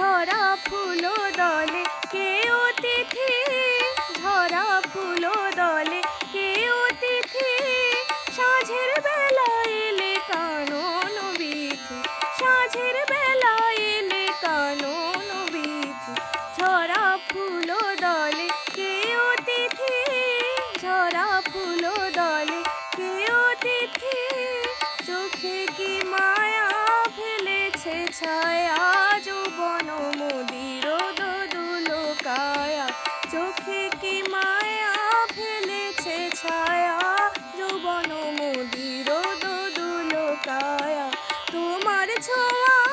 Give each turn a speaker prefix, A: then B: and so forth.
A: ঝরা ফুল দলে কে অতিথি ঝরা ফুল দলে কে অতিথি সাঁঝের বেলা এলে কানন বিথি, সাঁঝের বেলা এলে কানন বিথি ঝরা ফুল দলে কে অতিথি ঝরা ফুল দলে কে অতিথি চোখে কি মায়া ফেলেছে ছায়া ছায়া যৌবন মুদির দোদুল কায়া। তোমার ছোঁয়া